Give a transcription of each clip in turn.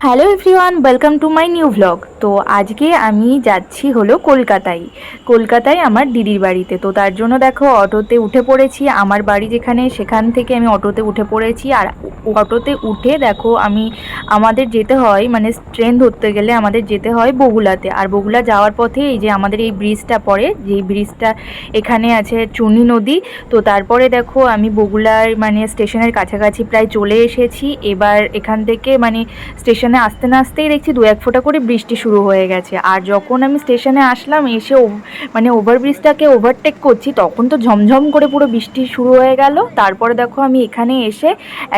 hello everyone welcome to my new vlog তো আজকে আমি যাচ্ছি হলো কলকাতায়। কলকাতায় আমার দিদির বাড়িতে। তো তার জন্য দেখো অটোতে উঠে পড়েছি। আমার বাড়ি যেখানে, সেখান থেকে আমি অটোতে উঠে পড়েছি। আর অটোতে উঠে দেখো আমি, আমাদের যেতে হয় মানে ট্রেন ধরতে গেলে আমাদের যেতে হয় বগুলাতে। আর বগুলা যাওয়ার পথে এই যে আমাদের এই ব্রিজটা পড়ে, যেই ব্রিজটা এখানে আছে চুনি নদী। তো তারপরে দেখো আমি বগুলার মানে স্টেশনের কাছাকাছি প্রায় চলে এসেছি। এবার এখান থেকে মানে স্টেশনে আসতে না আসতেই দেখছি দু এক ফোঁটা করে বৃষ্টি শুরু হয়ে গেছে। আর যখন আমি স্টেশনে আসলাম, এসে মানে ওভারব্রিজটাকে ওভারটেক করছি, তখন তো ঝমঝম করে পুরো বৃষ্টি শুরু হয়ে গেল। তারপরে দেখো আমি এখানে এসে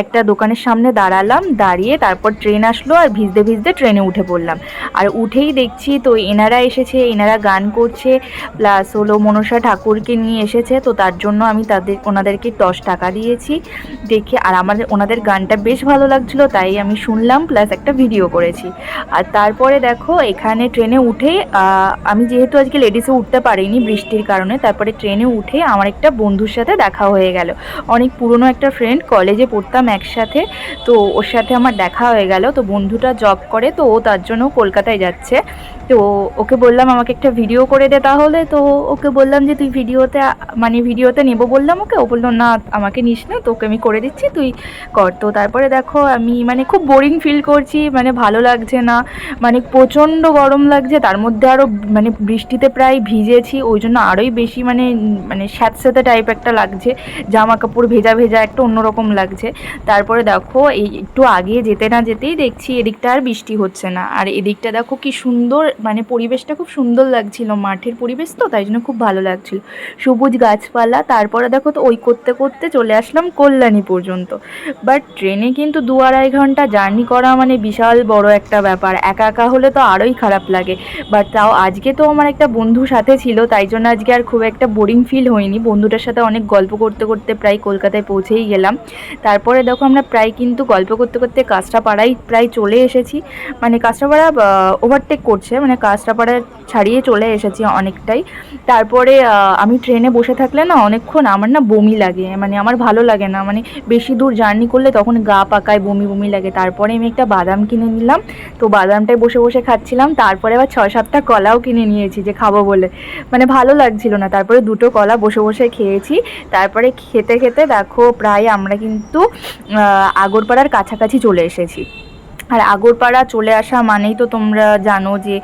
একটা দোকানের সামনে দাঁড়ালাম। দাঁড়িয়ে তারপর ট্রেন আসলো আর ভিজতে ভিজতে ট্রেনে উঠে পড়লাম। আর উঠেই দেখছি তো এনারা এসেছে, এনারা গান করছে প্লাস হলো মনসা ঠাকুরকে নিয়ে এসেছে। তো তার জন্য আমি তাদের, ওনাদেরকে দশ টাকা দিয়েছি। দেখে, আর আমাদের, ওনাদের গানটা বেশ ভালো লাগছিল, তাই আমি শুনলাম প্লাস একটা ভিডিও করেছি। আর তারপরে দেখো এখানে ট্রেনে উঠে আমি যেহেতু আজকে লেডিসে উঠতে পারিনি বৃষ্টির কারণে, তারপরে ট্রেনে উঠে আমার একটা বন্ধুর সাথে দেখা হয়ে গেল। অনেক পুরনো একটা ফ্রেন্ড কলেজে পড়তাম একসাথে, তো ওর সাথে আমার দেখা হয়ে গেল। তো বন্ধুটা জব করে, তো ও তার জন্য কলকাতায় যাচ্ছে। তো ওকে বললাম, আমাকে একটা ভিডিও করে দে তাহলে। তো ওকে বললাম যে, তুই ভিডিওতে মানে ভিডিওতে নেব। বললাম ওকে। ও বলল, না, আমাকে নিস না, তোকে আমি করে দিচ্ছি, তুই কর। তো তারপরে দেখো, আমি মানে খুব বোরিং ফিল করছি মানে ভালো লাগছে না মানে প্রচণ্ড গরম লাগছে। তার মধ্যে আরও মানে বৃষ্টিতে প্রায় ভিজেছি, ওই জন্য আরোই বেশি মানে মানে স্যাঁতস্যাঁতে টাইপ একটা লাগছে। জামা কাপড় ভেজা ভেজা একটা অন্যরকম লাগছে। তারপরে দেখো, এই একটু আগে যেতে না যেতেই দেখছি, এদিকটা আর বৃষ্টি হচ্ছে না। আর এদিকটা দেখো কি সুন্দর মানে পরিবেশটা খুব সুন্দর লাগছিল, মাঠের পরিবেশ তো, তাই জন্য খুব ভালো লাগছিল। সবুজ গাছপালা, তারপরে দেখো তো ওই করতে করতে চলে আসলাম কল্যাণী পর্যন্ত। বাট ট্রেনে কিন্তু দু আড়াই ঘণ্টা জার্নি করা মানে বিশাল বড় একটা ব্যাপার। একা একা হলে তো আরোই খারাপ লাগে। বাট তাও আজকে তো আমার একটা বন্ধু সাথে ছিল, তাই জন্য আজকে আর খুব একটা বোরিং ফিল হয়নি। বন্ধুটার সাথে অনেক গল্প করতে করতে প্রায় কলকাতায় পৌঁছেই গেলাম। তারপরে দেখো আমরা প্রায় কিন্তু গল্প করতে করতে কাঁচরাপাড়ায় প্রায় চলে এসেছি। মানে কাঁচরাপাড়া ওভারটেক করছে। মানে কাঁচরাপাড়া ছাড়িয়ে চলে এসেছি অনেকটাই। তারপরে আমি ট্রেনে বসে থাকলে না অনেকক্ষণ আমার না বমি লাগে মানে আমার ভালো লাগে না মানে বেশি দূর জার্নি করলে তখন গা পাকায়, বমি বমি লাগে। তারপরে আমি একটা বাদাম কিনে নিলাম, তো বাদামটাই বসে বসে খাচ্ছিলাম। তারপরে আবার ছয় সাতটা কলাও কিনে নিয়েছি যে খাব বলে। মানে ভালো লাগছিল না। তারপরে দুটো কলা বসে বসে খেয়েছি। তারপরে খেতে খেতে দেখো, প্রায় আমরা কিন্তু আগরপাড়ার কাছাকাছি চলে এসেছি। আর আগরপাড়া চলে আসা মানেই তো তোমরা জানো যে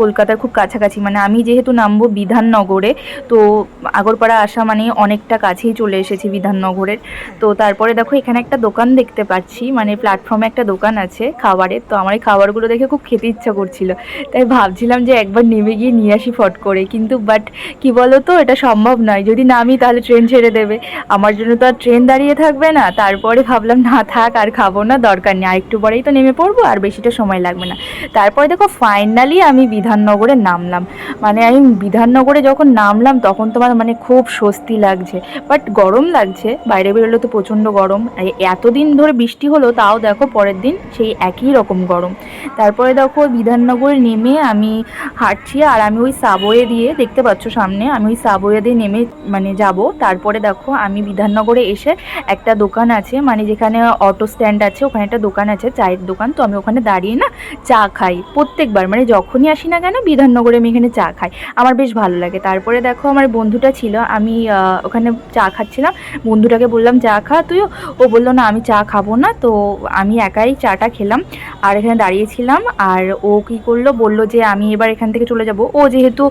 কলকাতার খুব কাছাকাছি। মানে আমি যেহেতু নামবো বিধাননগরে, তো আগরপাড়া আসা মানে অনেকটা কাছেই চলে এসেছি বিধাননগরের। তো তারপরে দেখো, এখানে একটা দোকান দেখতে পাচ্ছি। মানে প্ল্যাটফর্মে একটা দোকান আছে খাবারের। তো আমার এই খাবারগুলো দেখে খুব খেতে ইচ্ছা করছিল। তাই ভাবছিলাম যে একবার নেমে গিয়ে নিয়ে আসি ফট করে। কিন্তু বাট কি বলো তো এটা সম্ভব নয়। যদি নামি তাহলে ট্রেন ছেড়ে দেবে। আমার জন্য তো আর ট্রেন দাঁড়িয়ে থাকবে না। তারপরে ভাবলাম, না থাক, আর খাব না, দরকার নেই। আর একটু পরেই তো নেমে পড়ব আর বেশিটা সময় লাগবে না। তারপরে দেখো ফাইনালি আমি বিধাননগরে নামলাম। মানে আমি বিধাননগরে যখন নামলাম তখন তোমার মানে খুব স্বস্তি লাগছে। বাট গরম লাগছে, বাইরে বেরোলে তো প্রচণ্ড গরম। এতদিন ধরে বৃষ্টি হলো, তাও দেখো পরের দিন সেই একই রকম গরম। তারপরে দেখো বিধাননগরে নেমে আমি হাঁটছি আর আমি ওই সাবওয়ে দিয়ে, দেখতে পাচ্ছ সামনে, আমি ওই সাবওয়ে দিয়ে নেমে মানে যাব। তারপরে দেখো আমি বিধাননগরে এসে একটা দোকান আছে মানে যেখানে অটো স্ট্যান্ড আছে, ওখানে একটা দোকান আছে, চায়ের দোকান, তো আমি ওখানে দাঁড়িয়ে না চা খাই। প্রত্যেকবার মানে যখনই আসি না কেন, বিধাননগরে আমি এখানে চা খাই। আমার বেশ ভালো লাগে। তারপরে দেখো, আমার বন্ধুটা ছিল, আমি ওখানে চা খাচ্ছিলাম। বন্ধুটাকে বললাম চা খা তুইও। ও বলল, না, আমি চা খাব না। তো আমি একাই চাটা খেলাম। আর এখানে দাঁড়িয়েছিলাম। আর ও কি করল, বলল যে, আমি এবার এখান থেকে চলে যাব। ও যেহেতু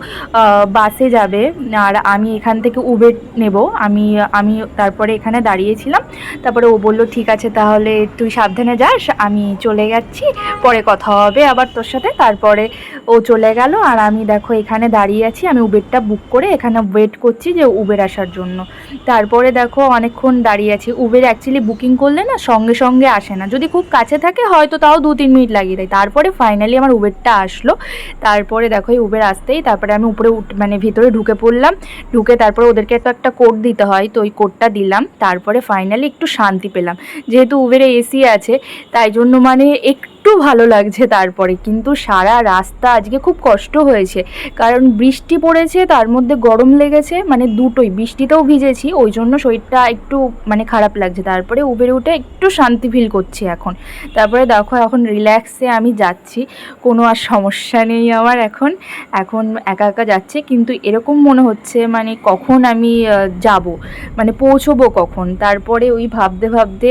বাসে যাবে, আর আমি এখান থেকে উবের নেব, আমি আমি তারপরে এখানে দাঁড়িয়েছিলাম। তারপরে ও বলল, ঠিক আছে, তাহলে তুই সাবধানে যাস, আমি চলে যাচ্ছি পরে কথা হবে আবার তোর সাথে। তারপরে ও চলে গেল আর আমি দেখো এখানে দাঁড়িয়ে আছি। আমি উবেরটা বুক করে এখানে ওয়েট করছি যে উবের আসার জন্য। তারপরে দেখো অনেকক্ষণ দাঁড়িয়ে আছি। উবের অ্যাকচুয়ালি বুকিং করলে না সঙ্গে সঙ্গে আসে না। যদি খুব কাছে থাকে হয়তো তাও দু তিন মিনিট লাগিয়ে দেয়। তারপরে ফাইনালি আমার উবেরটা আসলো। তারপরে দেখো এই উবের আসতেই তারপরে আমি উপরে উঠ- মানে ভিতরে ঢুকে পড়লাম। ঢুকে তারপরে ওদেরকে তো একটা কোড দিতে হয়, তো ওই কোডটা দিলাম। তারপরে ফাইনালি একটু শান্তি পেলাম। যেহেতু উবেরে এসি আছে, তাই জন্য মানে একটু ভালো লাগছে তারপরে। কিন্তু সারা রাস্তা আজকে খুব কষ্ট হয়েছে। কারণ বৃষ্টি পড়েছে, তার মধ্যে গরম লেগেছে মানে দুটোই। বৃষ্টিতেও ভিজেছি, ওই জন্য শরীরটা একটু মানে খারাপ লাগছে। তারপরে উবেরে উঠে একটু শান্তি ফিল করছি এখন। তারপরে দেখো এখন রিল্যাক্সে আমি যাচ্ছি। কোনো আর সমস্যা নেই আমার এখন। এখন একা একা যাচ্ছে, কিন্তু এরকম মনে হচ্ছে মানে কখন আমি যাব। মানে পৌঁছবো কখন? তারপরে ওই ভাবতে ভাবতে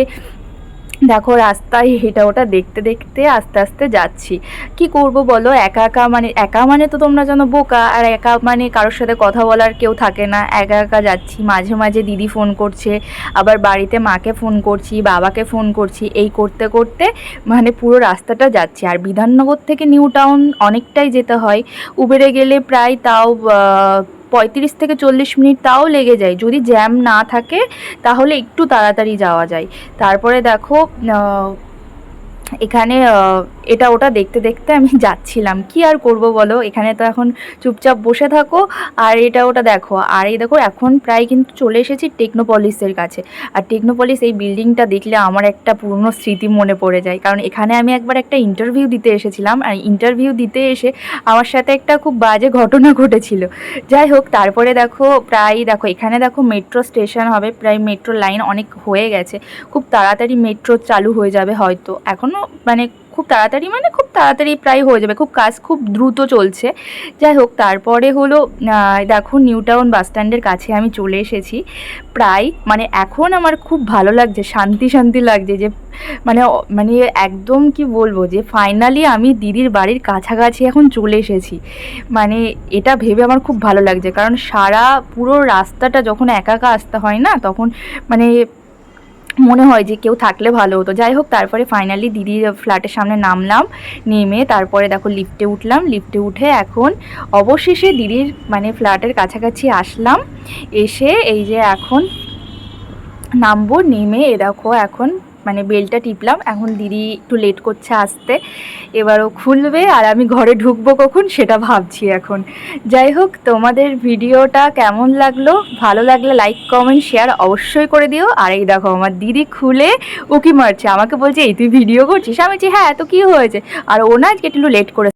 দেখো রাস্তায় এটা ওটা দেখতে দেখতে আস্তে আস্তে যাচ্ছি। কি করব বলো? একা একা মানে একা মানে তো তোমরা জানো বোকা, আর একা মানে কারোর সাথে কথা বলার কেউ থাকে না। একা একা যাচ্ছি, মাঝে মাঝে দিদি ফোন করছে, আবার বাড়িতে মাকে ফোন করছি, বাবাকে ফোন করছি, এই করতে করতে মানে পুরো রাস্তাটা যাচ্ছি। আর বিধাননগর থেকে নিউ টাউন অনেকটাই যেতে হয়। উবেরে গেলে প্রায় তাও পঁয়ত্রিশ থেকে চল্লিশ মিনিট তাও লেগে যায়। যদি জ্যাম না থাকে, তাহলে একটু তাড়াতাড়ি যাওয়া যায়। তারপরে দেখো এখানে এটা ওটা দেখতে দেখতে আমি যাচ্ছিলাম। কি আর করব বলো? এখানে তো এখন চুপচাপ বসে থাকো। আর এটা ওটা দেখো, আর এই দেখো, এখন প্রায় কিন্তু চলে এসেছি টেকনোপলিসের কাছে। আর টেকনোপলিস এই বিল্ডিংটা দেখলে আমার একটা পুরনো স্মৃতি মনে পড়ে যায়। কারণ এখানে আমি একবার একটা ইন্টারভিউ দিতে এসেছিলাম। আর ইন্টারভিউ দিতে এসে আমার সাথে একটা খুব বাজে ঘটনা ঘটেছিল। যাই হোক, তারপরে দেখো, প্রায় দেখো, এখানে দেখো মেট্রো স্টেশন হবে। প্রায় মেট্রো লাইন অনেক হয়ে গেছে। খুব তাড়াতাড়ি মেট্রো চালু হয়ে যাবে হয়তো। এখনও মানে খুব তাড়াতাড়ি মানে খুব তাড়াতাড়ি প্রায় হয়ে যাবে। খুব কাজ খুব দ্রুত চলছে। যাই হোক, তারপরে হলো দেখো নিউ টাউন বাস স্ট্যান্ডের কাছে আমি চলে এসেছি। প্রায় মানে এখন আমার খুব ভালো লাগছে, শান্তি শান্তি লাগছে যে মানে মানে একদম কি বলব যে ফাইনালি আমি দিদির বাড়ির কাছাকাছি এখন চলে এসেছি। মানে এটা ভেবে আমার খুব ভালো লাগছে। কারণ সারা পুরো রাস্তাটা যখন একা একা আসতে হয় না, তখন মানে মনে হয় যে কেউ থাকলে ভালো হতো। যাই হোক, তারপরে ফাইনালি দিদির ফ্ল্যাটের সামনে নামলাম, নেমে তারপরে দেখো লিফটে উঠলাম। লিফটে উঠে এখন অবশেষে দিদির মানে ফ্ল্যাটের কাছাকাছি আসলাম। এসে এই যে এখন নামবো, নেমে এ দেখো এখন মানে বেলটা টিপলাম। এখন দিদি একটু লেট করছে আসতে। এবারও খুলবে আর আমি ঘরে ঢুকবো কখন সেটা ভাবছি এখন। যাই হোক, তোমাদের ভিডিওটা কেমন লাগল? ভালো লাগলে লাইক কমেন্ট শেয়ার অবশ্যই করে দিও। আর এই দেখো, আমার দিদি খুলে উকি মারছে। আমাকে বলছে, এই তুই ভিডিও করছিস? আমি বলছি হ্যাঁ এত কী হয়েছে? আর ও না একটু লেট করে